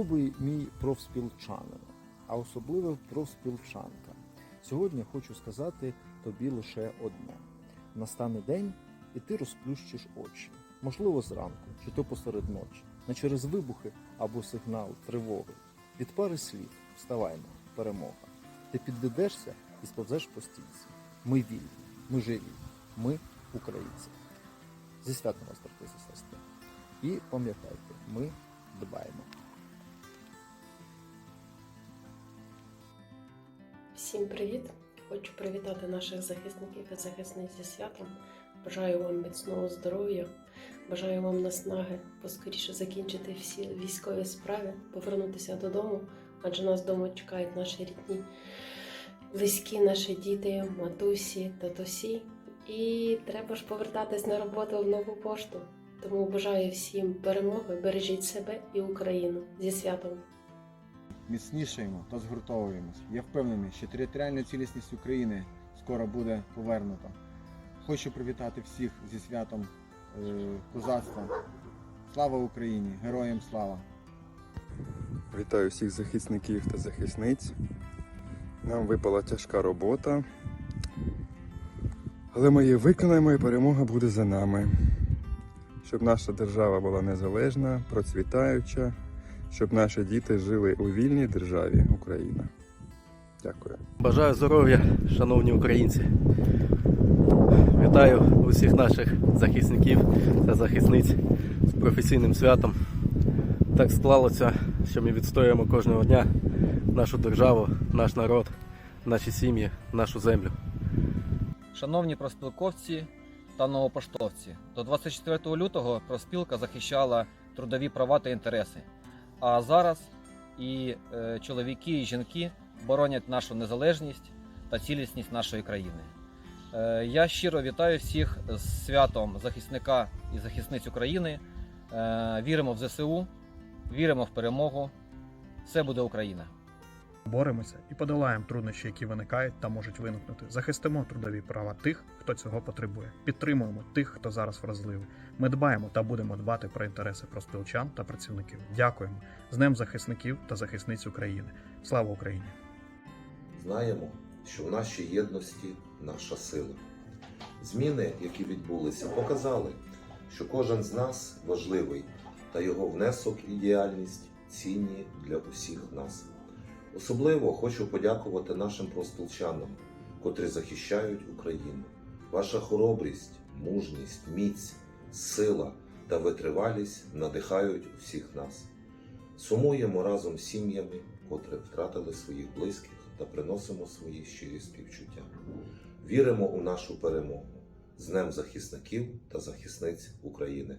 Любий мій профспілчанин, а особливо профспілчанка. Сьогодні хочу сказати тобі лише одне: настане день, і ти розплющиш очі. Можливо, зранку, чи то посеред ночі, не через вибухи або сигнал тривоги. Від пари слів вставаймо, перемога. Ти підведешся і сповзеш по стінці. Ми вільні, ми живі, ми українці. Зі святом вас, брати сестри. І пам'ятайте, ми дбаємо. Всім привіт! Хочу привітати наших захисників і захисниць зі святом. Бажаю вам міцного здоров'я, бажаю вам наснаги поскоріше закінчити всі військові справи, повернутися додому, адже нас вдома чекають наші рідні, близькі, наші діти, матусі, татусі. І треба ж повертатись на роботу в нову пошту. Тому бажаю всім перемоги, бережіть себе і Україну зі святом. Міцнішаємо та згуртовуємось. Я впевнений, що територіальна цілісність України скоро буде повернута. Хочу привітати всіх зі святом е, козацтва. Слава Україні! Героям слава! Вітаю всіх захисників та захисниць. Нам випала тяжка робота. Але ми її виконаємо і перемога буде за нами. Щоб наша держава була незалежна, процвітаюча, щоб наші діти жили у вільній державі Україна. Дякую. Бажаю здоров'я, шановні українці. Вітаю усіх наших захисників та захисниць з професійним святом. Так склалося, що ми відстоюємо кожного дня нашу державу, наш народ, наші сім'ї, нашу землю. Шановні проспілковці та новопоштовці, до 24 лютого проспілка захищала трудові права та інтереси. А зараз і е, чоловіки, і жінки боронять нашу незалежність та цілісність нашої країни. Е, я щиро вітаю всіх з святом захисника і захисниць України. Е, віримо в ЗСУ, віримо в перемогу. Все буде Україна! Боремося і подолаємо труднощі, які виникають та можуть виникнути. Захистимо трудові права тих, хто цього потребує. Підтримуємо тих, хто зараз вразливий. Ми дбаємо та будемо дбати про інтереси профспілчан та працівників. Дякуємо з Днем захисників та захисниць України. Слава Україні! Знаємо, що в нашій єдності наша сила. Зміни, які відбулися, показали, що кожен з нас важливий та його внесок і діяльність цінні для усіх нас. Особливо хочу подякувати нашим профспілчанам, котрі захищають Україну. Ваша хоробрість, мужність, міць, сила та витривалість надихають всіх нас. Сумуємо разом з сім'ями, котрі втратили своїх близьких та приносимо свої щирі співчуття. Віримо у нашу перемогу з Днем захисників та захисниць України.